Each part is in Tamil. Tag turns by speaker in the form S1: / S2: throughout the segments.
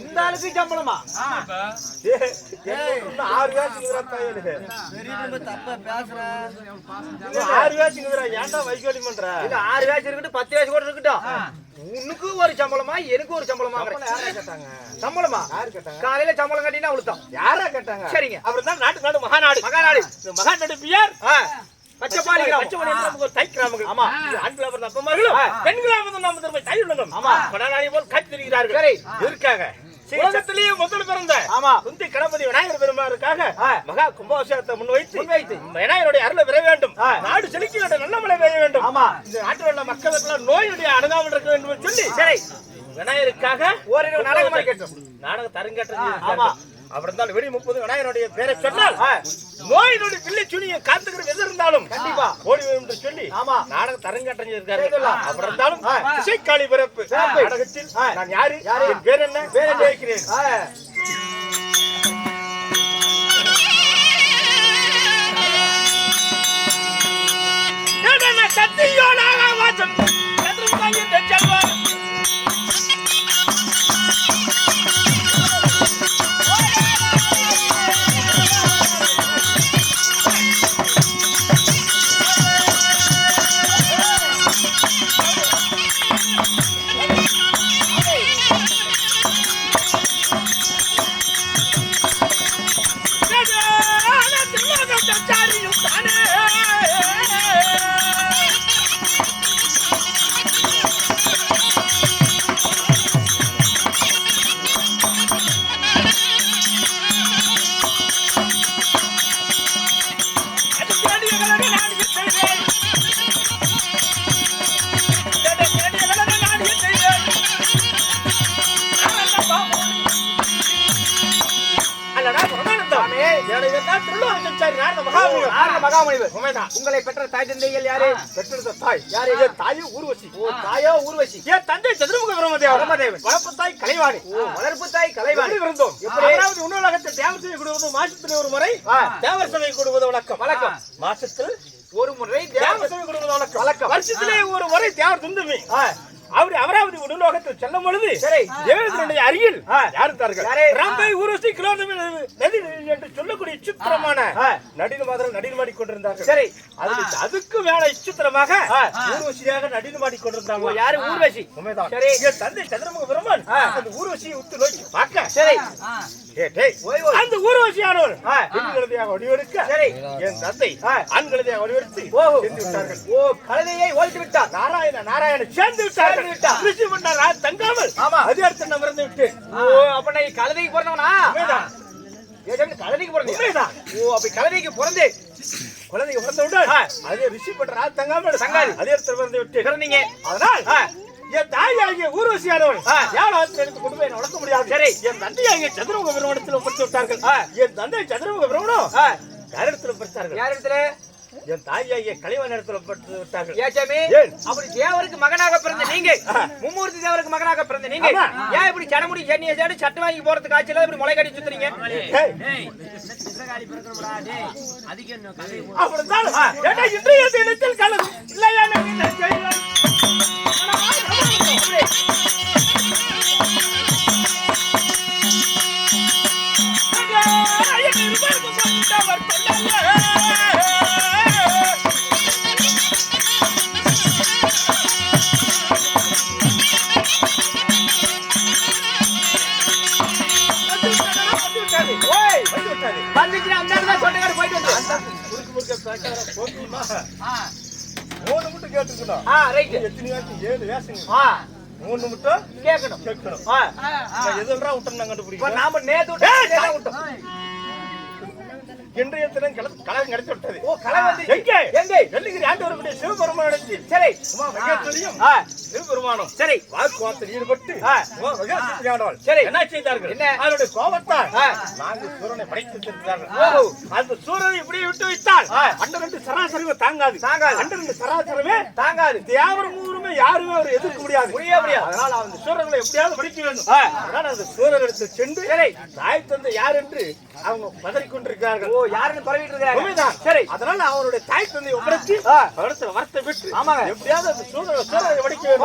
S1: சம்பளமா? ஏய், எனக்கு இன்னும் ஆறு வேஷம் ஏன்டா வைக்கோலி பண்ற?
S2: ஆறு வேஷம் இருக்கட்டும் பத்து வேஷம் கூட இருக்கட்டும். உனக்கு ஒரு சம்பளமா எனக்கு ஒரு சம்பளமா
S1: சம்பளம் கேட்டாங்க?
S2: சம்பளமா? காலையில சம்பளம் கட்டினா அவ்வளவுதான்.
S1: யாரா கேட்டாங்க?
S2: சரிங்க.
S1: அப்புறம் தான் நாட்டு நாடு மகாநாடு.
S2: மகாநாடு.
S1: இந்த மகாநாடு பியார்?
S2: ஆ, பச்சைப்பாலி
S1: நமக்கு தை கிராமங்கள்.
S2: ஆமா.
S1: திரும்ப தை உள்ளங்களும்.
S2: ஆமா.
S1: கொடாநாடி போல். இருக்காங்க. உலகத்திலேயே முதல் பிறந்த
S2: ஆமா.
S1: குந்தி கணபதி விநாயகர் பெருமாருக்காக. மகா கும்பாபிஷேகத்தை முன்வைத்து
S2: முன்வைத்து.
S1: விநாயகருடைய அருளை பெற வேண்டும். நாடு வேண்டும் நல்ல மழை பெய்ய வேண்டும்
S2: ஆமா.
S1: இந்த நாட்டில் உள்ள மக்களுக்கெல்லாம் நோயுடைய அணுகாமல் இருக்க வேண்டும் சொல்லி
S2: சரி
S1: விநாயகருக்காக
S2: ஓரிரவு நாடகம்
S1: நாடக தரங்கேற்றம்
S2: ஆமா.
S1: அப்படி இருந்தாலும் வெடி முப்பது விநாயகருடைய பேரை சொன்னால். நோய் நொடி பிள்ளை சுனியை காத்துக்கிற எது இருந்தாலும்
S2: கண்டிப்பா.
S1: ஓடி வரும் என்று சொல்லி
S2: ஆமா.
S1: நாடக
S2: செய்துள்ளார்.
S1: அப்படி இருந்தாலும். இசைக்காளி பிறப்பு. நாடகத்தில். நான் யாரு
S2: யாரு?
S1: என் பேர் என்ன
S2: பேர்?
S1: ஜெயிக்கிறேன்
S2: ஆ,
S1: என்னென்ன மகாமுனிவர் உண்மைதான்.
S2: உங்களை பெற்ற தாய் தந்தைகள் யாரு?
S1: பெற்றெடுத்த தாய். யாரு? என் தாயு ஊர்வசி.
S2: ஓ தாயோ ஊர்வசி.
S1: என் தந்தை சதுர்முக பிரம்மதேவன்.
S2: பிரம்மதேவன்.
S1: வளர்ப்பு தாய் கலைவாணி.
S2: ஓ வளர்ப்பு தாய் கலைவாணி.
S1: எப்படி இருந்தோம்
S2: எப்படி?
S1: அதாவது உணவகத்தில் தேவர் சபை கொடுவது மாசத்துல ஒரு முறை. தேவர் சபை கொடுவது வழக்கம்.
S2: வழக்கம்.
S1: மாசத்தில்
S2: ஒரு முறை
S1: தேவர் சபை கொடுவது வழக்கம்.
S2: வழக்கம்.
S1: வருஷத்திலே ஒரு முறை தேவர் துந்துமி. அவர் அமராவதி உணவகத்தில் செல்லும் பொழுது. தேவர்களுடைய அருகில். யார் இருந்தார்கள்? ராம்பை ஊர்வசி கிலோமீட்டர் நதி என்று சொல்லக்கூடிய சித்திரமான
S2: ஆ.
S1: நடின மாதிரி நடின மாடி கொண்டிருந்தார்கள்
S2: சரி
S1: அதுல அதுக்கு மேல சித்திரமாக
S2: ஆ.
S1: ஊர்வசியாக நடின மாடி
S2: ஓ,
S1: கொண்டிருந்தாங்க
S2: யாரு ஊர்வசி
S1: உண்மைதான்
S2: சரி.
S1: என் தந்தை சந்திரமுக பெருமான். அந்த ஊர்வசியை உத்து நோக்கி பார்க்க
S2: சரி.
S1: அந்த ஊர்வசியானவர்
S2: ஆ.
S1: பெண் கழுதையாக வடிவெடுக்க
S2: சரி.
S1: என் தந்தை
S2: ஆ.
S1: ஆண் கழுதையாக வடிவெடுத்து விட்டார்கள்
S2: ஓ கழுதையை ஓய்த்து விட்டார்
S1: நாராயண நாராயண சேர்ந்து விட்டார்கள்
S2: சேர்ந்து விட்டார்.
S1: ரிஷி பண்ணார் தங்காமல்
S2: ஆமா.
S1: அதிகாரத்தை நகர்ந்து விட்டு
S2: ஓ அப்ப நீ கழுதைக்கு பிறந்தவனா கழுதைக்கு
S1: உண்மைதான்.
S2: ஓ அப்ப கழுதைக்கு பிறந்து
S1: குழந்தை பிறந்தவுடன். அதே ரிஷி பண்ற தங்காமல்
S2: தங்காது.
S1: அதிகாரத்தை பிறந்து விட்டு
S2: பிறந்தீங்க
S1: அதனால். என் தாய் ஆகிய ஊர்வசியானவள். யாழத்தில் எடுத்து கொண்டு போய் முடியாது
S2: சரி.
S1: என் தந்தை ஆகிய சதுரமுக பெருமணத்தில் ஒப்படைத்து விட்டார்கள். என் தந்தை சதுரமுக பெருமணம் யாரிடத்தில் ஒப்படைத்தார்கள்
S2: யார் இடத்துல
S1: என் தாய் ஆகிய கலைவன் இடத்தில் ஒப்படைத்து விட்டார்கள்.
S2: ஏன் சாமி?
S1: ஏன்?
S2: அப்படி தேவருக்கு மகனாக பிறந்த நீங்க. மும்மூர்த்தி தேவருக்கு மகனாக பிறந்த நீங்க. ஏன் இப்படி சடமுடி சென்னியை சேடு சட்டு வாங்கி போறதுக்கு ஆட்சியில இப்படி முளை கட்டி சுத்துறீங்க
S1: அப்படித்தான். இன்றைய தினத்தில் கலந்து இல்லையா மூணு மட்டும் கேட்டுக்கணும்.
S2: ஆ ரைட்
S1: எத்தனை வேஷம்? ஏழு வேஷங்க.
S2: ஆ.
S1: மூணு மட்டும்
S2: கேட்கணும்.
S1: கேட்கணும். எதுன்றா விட்டேன் நான்
S2: இப்ப
S1: கண்டுபிடிக்கிறேன்.
S2: நாம நேத்து விட்டோம்,
S1: ஏய்,
S2: நேத்து விட்டோம்.
S1: இன்றைய தினம் கல- கலகம் கிடைத்து விட்டது.
S2: ஓ கலை வந்துருச்சு.
S1: எங்கே?
S2: எங்கே?
S1: வெள்ளிங்கிரி ஆண்டவருடைய சிவபெருமானத்தில்
S2: சரி.
S1: உமா சிவபெருமானும்
S2: சரி
S1: வாக்குவாதத்தில் ஈடுபட்டு
S2: சரி.
S1: என்ன செய்தார்கள்
S2: என்ன?
S1: அதனுடைய கோபத்தால். நான்கு சூரனை படைத்து வைத்திருக்கிறார்கள். அந்த சூரனை இப்படி விட்டு வைத்தால்
S2: ஆ.
S1: அண்ட ரெண்டு சராசரமே தாங்காது
S2: தாங்காது.
S1: அண்ட ரெண்டு சராசரமே
S2: தாங்காது
S1: தேவரும் ஊருமே யாருமே அவர் எதிர்க்க முடியாது
S2: முடியவே முடியாது.
S1: அதனால அந்த சூரர்களை எப்படியாவது படிக்க வேண்டும். அதனால அந்த சூரர் எடுத்து சென்று
S2: சரி.
S1: தாய் தந்தை யார் என்று அவங்க பதறிக் கொண்டிருக்கிறார்கள்
S2: ஓ யாருன்னு தொலைவிட்டு இருக்காங்க
S1: உண்மைதான்
S2: சரி
S1: அதனால அவருடைய தாய் தந்தை ஒப்படைத்து
S2: ஆ.
S1: அவரிடத்துல வரத்தை விட்டு
S2: ஆமாங்க.
S1: எப்படியாவது அந்த சூரரை சூரரை படிக்க வேண்டும்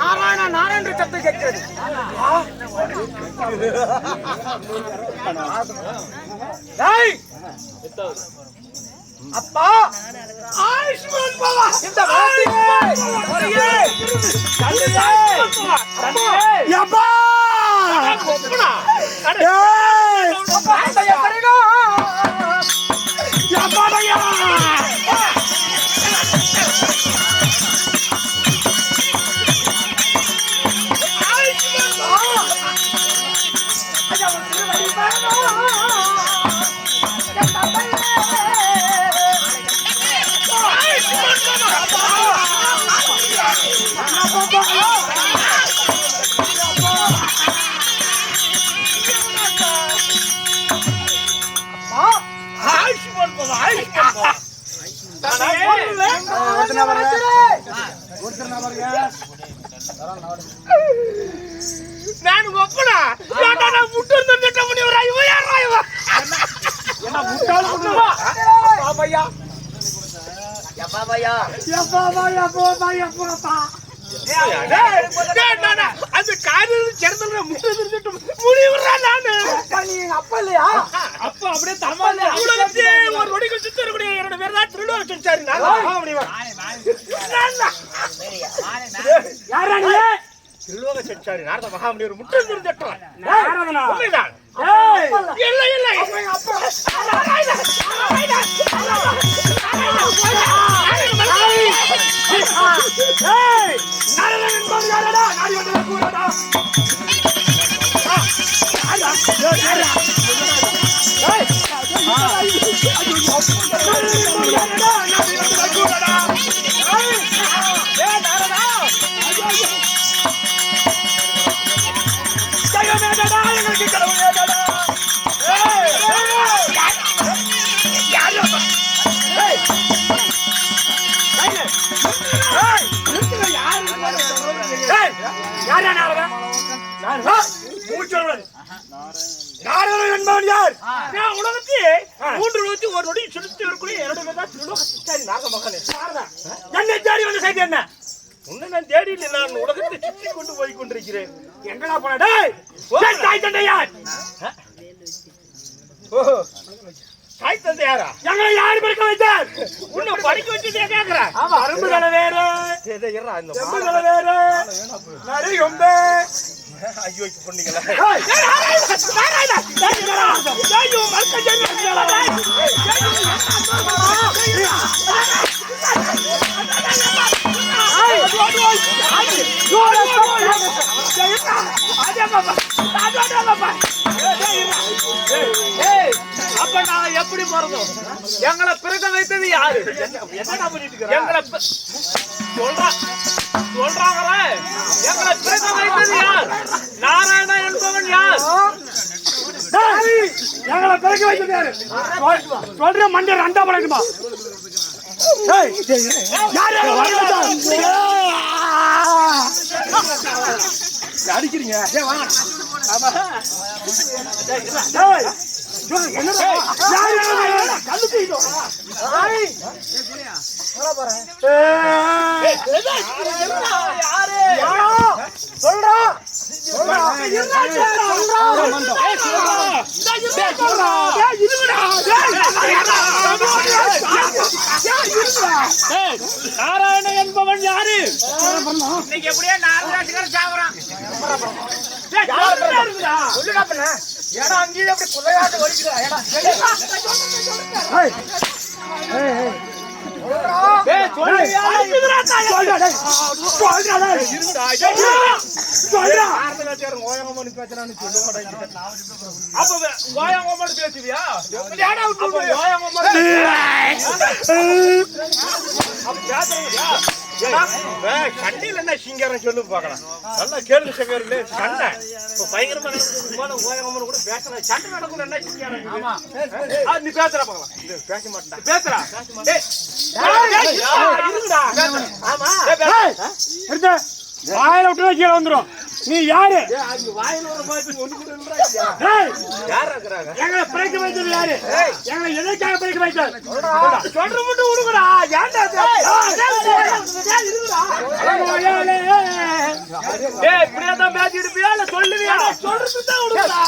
S2: நாராயண நாராயண சத்தம் கேட்கிறது! அப்பா!
S1: ஆயுஷ்மான் பவா!
S2: இந்த தந்தையே
S1: நான் ஒப்பனா ஏன்டா நான் முட்டு வந்துட்ட முடியவரா இவன் யாரா இவன் என்ன முட்டாள்
S2: பையா
S1: அந்த முட்டு இருந்துட்டு முடிவுறா நானு
S2: அப்பா இல்லையா?
S1: அப்ப அப்படியே உலகத்தே ஒரு நொடிகள் சுத்த இருக்கக்கூடிய சொன்னாரு நான் முடிவா யாரா நீ திருலோக செஞ்சாரி நாரத மகாமுனிவர் முட்டு இருந்துட்டோம் நாரதனா உண்மைதான். இல்ல இல்ல. அப்பா நாரதன் என்பவர் யாரடா? நாடி வந்தவர் கூறடா. நாரதன் என்பவன் யாரா நாரதா நாரதா யார் நான் உலகத்தையே மூன்று நூத்தி ஒரு நொடி செலுத்தி வரக்கூடிய என்னோட பேர் தான் திருலோக சித்தாரி நாரத மகனே என்னை தேடி வந்து செய்தி என்ன? உன்னை நான் தேடி இல்லை நான் உலகத்தை சுற்றி கொண்டு போய் கொண்டிருக்கிறேன் எங்கடா போன? டேய் தாய் தந்தை யார்? ஓஹோ. தாய் தந்தை யாரா? எங்களை யார் படிக்க வைத்தார். உன்னை படிக்க வச்சதே கேக்குறேன் அரும்புகளை வேறு. செம்புகளை வேறு நரி கொம்பு. ஐயோ இப்ப பண்ணீங்களா
S2: அப்ப நான் எப்படி போறதும் எங்களை பிறக்க வைத்தது யாரு
S1: எங்களை ப- சொல்றா சொல்றாங்களே?
S2: எங்களை பிறக்க வைத்தது யார்? நாராயணா என்பவன் யார்?
S1: எங்களை பிறகு வைத்தது யாரு? சொல்ற பழகுமா அடிக்கிறீங்க. யாரு? யாரோ? சொல்றா. சொல்றா. ஏய், சொல்றா. ஏய், சொல்றா. ஏய், இருங்கடா. ஏய்,
S2: நாராயண என்பவன் யாரு? இன்னைக்கு எப்படியே நாராயண சாகுறான்
S1: ஏய், சொல்றா? இருக்குடா.
S2: சொல்லுடா பண்ண ஏடா அங்கேயே அப்படி குலையாட்டு வலிக்குதா ஏடா பேசுவியா?
S1: சண்டையில என்ன சிங்காரம் சொல்லு பார்க்கலாம். நல்லா கேள்வி சங்கரே சண்டை. இப்ப பயங்கரமா நடக்குது. போன ஓயங்கம்னு கூட பேசலாம். சண்டை நடக்கும் என்ன சிங்காரம் ஆமா. நீ பேசுற பார்க்கலாம். இது பேச மாட்டேன் பேசுறா. ஆமா.
S3: வாயில விட்டு கீழே வந்துரும்.
S1: நீ யாரு எங்களை பிழைக்க வைத்தது யாரு எங்களை எதற்காக பிழைக்க வைத்தார் சொல்ற மட்டும் விடுங்கடா ஏன்டா
S3: இல்ல சொல்லுவியா
S1: சொல்றது தான் விடுங்கடா.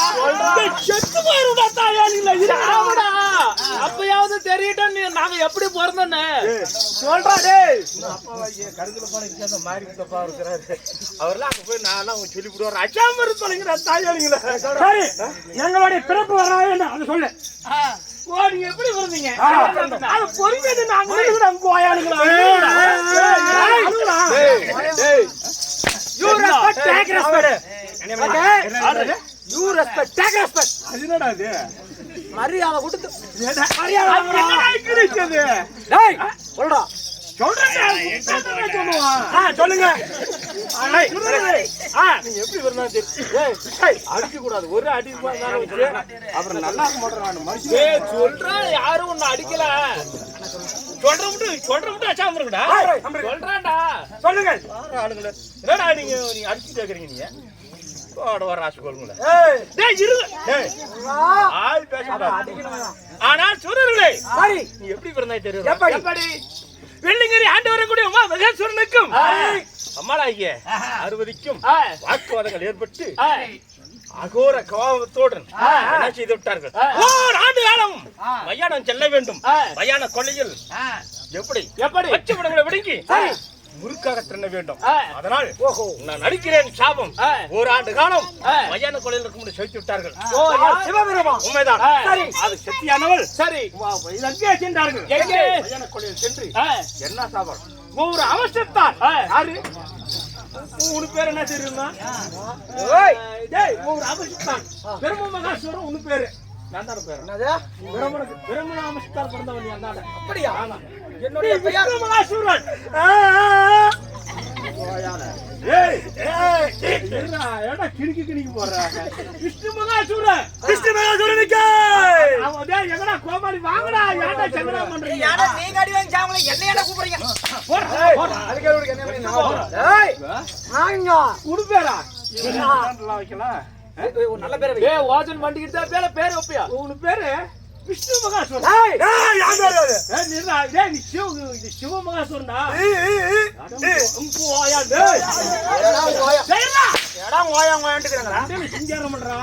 S1: செத்து போயிருடா தாயா நீங்களா
S3: ஆமாடா அப்பயாவது தெரியட்டும் நீ நாங்க எப்படி பிறந்தோன்னு
S1: சொல்றா டேய்
S2: போன மாறி இருக்கிறாரு அவர்லாம் அங்க போய் நான் அவங்க சொல்லி விடுவார்
S1: அச்சாம சரி. எங்களுடைய பிறப்பு வரலாறு என்ன? அதை சொல்லு.
S3: ஓ நீங்க எப்படி பிறந்தீங்க
S1: அது பொறுமையை நாங்க இருக்கிறோம் கோயாளிங்களா respect. Okay? You respect, take respect.
S2: மரியாதை கொடுத்து.
S1: மரியாதை வாங்கடா. டேய், சொல்றா. சொல்லுங்க.
S2: எப்படி வரணும் அடிக்க கூடாது ஒரு அடி போனாலும் வச்சு அப்புறம் நல்லா இருக்க மாட்டேன் மனுஷன்.
S3: ஏய் சொல்றா யாரும் உன்னை அடிக்கல. சொல்ற மட்டும் சொல்ற மட்டும்
S1: நம்பரு.
S3: சொல்றான்டா.
S1: சொல்லுங்க.
S2: ஆளுங்கள. என்னடா நீங்க நீங்க? அடிச்சு கேக்குறீங்க நீங்க
S3: ஆனால் சுரர்களே
S1: சரி.
S2: நீ எப்படி பிறந்தாய் தெரியும்
S1: எப்படி?
S3: வெள்ளிங்கிரி ஆண்டு வரக்கூடிய உமா மகேஸ்வரனுக்கும்
S2: அம்மாடாகிய அறுபதிக்கும் வாக்குவாதங்கள் ஏற்பட்டு அகோர. என்ன செய்து விட்டார்கள். ஓர் ஆண்டு காலம் மயானம் செல்ல வேண்டும். மயான கொள்ளையில். எப்படி
S3: எப்படி
S2: பச்சை விடங்களை விடுங்கி. முறுக்காக தின்ன வேண்டும். அதனால் நான் நடிக்கிறேன் சாபம். ஒரு ஆண்டு காலம். மயான கொள்ளையில் இருக்கும்போது செலுத்தி விட்டார்கள்.
S3: ஓ யார்?
S1: சிவபெருமா
S2: உண்மைதான்.
S1: அது சக்தியானவள்
S3: சரி.
S1: சென்றார்கள்?
S2: மயான கொள்ளையில் சென்று என்ன சாபம்?
S1: ஒவ்வொரு அவசரத்தால். யாரு? உனக்கு பேர் என்ன தெரியுமா? ஒவ்வொரு அவசரத்தான் பெரும மகாசுவரம் உனக்கு பேரு. நான் தான பேரு? பிரம்மனுக்கு பிரம்மண அவசரத்தால் பிறந்தவன்
S2: அப்படியா?
S1: என்னுடைய விஷ்ணு மகாசூரன் ஆ, ஆ, ஆ. ஏய், ஏய், இருடா, ஏன்டா கிறுக்கி கிறுக்கி போடுற? விஷ்ணு மகாசூரன். விஷ்ணு மகாசூரனுக்கு. அவன் டேய், எங்கடா கோமாளி வாங்கடா, ஏன்டா சங்கடா பண்றீங்க?
S2: நீங்க அடி வாங்கி சாமல என்னையடா கூப்பிடுறீங்க
S1: போடா, போடா. ஏய், உன் பேரா? இதெல்லாம் வைக்கலாம்.
S2: நல்ல பேர்
S3: ஏய் ஓஜன் வண்டிக்கிட்டு தான் பேர பேர் வைப்பியா
S1: உன் பேரு விஷ்ணு மகாசூரன். ஏய், ஏய், நில்றா. டேய், நீ சிவ இது சிவ மகாசூரன்டா. உம், போயா,
S2: இடம் ஓயா ஓயாண்டுக்கிறாங்க
S1: அண்டேல சிங்காரம் பண்றா.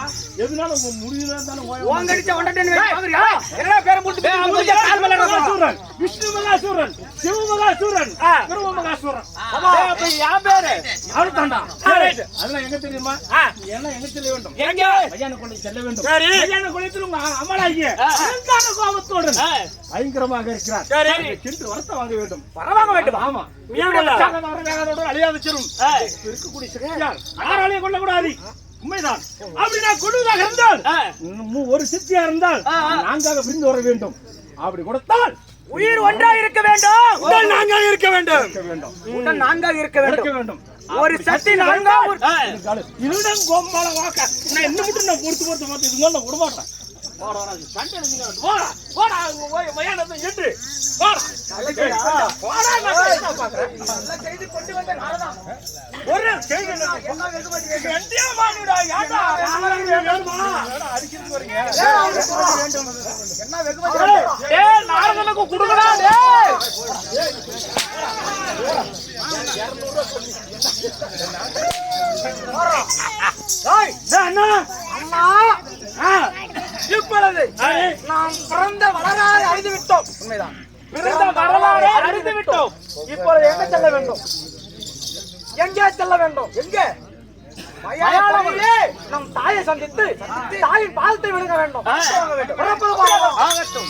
S1: எதுனாலும் உங்க முடிவுல இருந்தாலும் ஓயம்
S2: ஓங்கடிச்ச ஒண்டட்டேன்னு பாக்குறியா? என்னடா பேரை போட்டு
S3: டேய், அவங்க கால் மேல நடக்கும்.
S1: மகாசூரன், விஷ்ணு மகாசூரன் சிவ மகாசூரன் பிரம்ம மகாசூரன்
S3: டேய், அப்ப என் பேரு?
S1: அவ்வளவுதான்டா
S3: சரி.
S1: அதெல்லாம் எங்க தெரியுமா? நீ எல்லாம் எங்க செல்ல வேண்டும்?
S3: எங்க?
S1: மயான கொள்ளை செல்ல வேண்டும்.
S3: சரி.
S1: மயான கொள்ளையத்தில் உங்க அமலாகிய
S3: ஆ.
S1: அலங்கார கோபத்தோடு
S3: ஆ,
S1: பயங்கரமாக இருக்கிறார்.
S3: சரி.
S1: வரத்த வாங்க வேண்டும்.
S3: வரவாங்க வேண்டும்?
S1: ஆமா? வேகத்தோடு இருக்கக்கூடிய சிறையார் யாராலையும் கொள்ளக்கூடாது உண்மைதான். அப்படி நான் கொள்வதாக இருந்தால் ஒரு சித்தியா இருந்தால். நான்காக பிரிந்து வர வேண்டும். அப்படி கொடுத்தால்
S2: உயிர் ஒன்றா இருக்க வேண்டும்.
S1: உடல் நான்காக இருக்க வேண்டும்.
S2: உடல் நான்காக இருக்க
S1: வேண்டும்.
S2: ஒரு சக்தி நான்கா ஒரு
S3: ஆ.
S1: இதுதான் கோம்பால வாக்க நான் என்ன மட்டும் நான் பொறுத்து பொறுத்து பார்த்து இது மாதிரி நான் சண்டை ஒரு செய்தி என்ன?
S3: நாரதனுக்கு குடுக்கடா. டேய்,
S1: அண்ணா.
S2: இப்பொழுது. நாம் பிறந்த வரலாறு அறிந்து விட்டோம் உண்மைதான்.
S3: பிறந்த வரலாறை அறிந்து விட்டோம்
S2: இப்பொழுது எங்க செல்ல வேண்டும்? எங்கே செல்ல வேண்டும்? எங்கே? நம் தாயை சந்தித்து தாயின் பாதத்தை விழுங்க வேண்டும். பிறப்பது.
S3: ஆகட்டும்.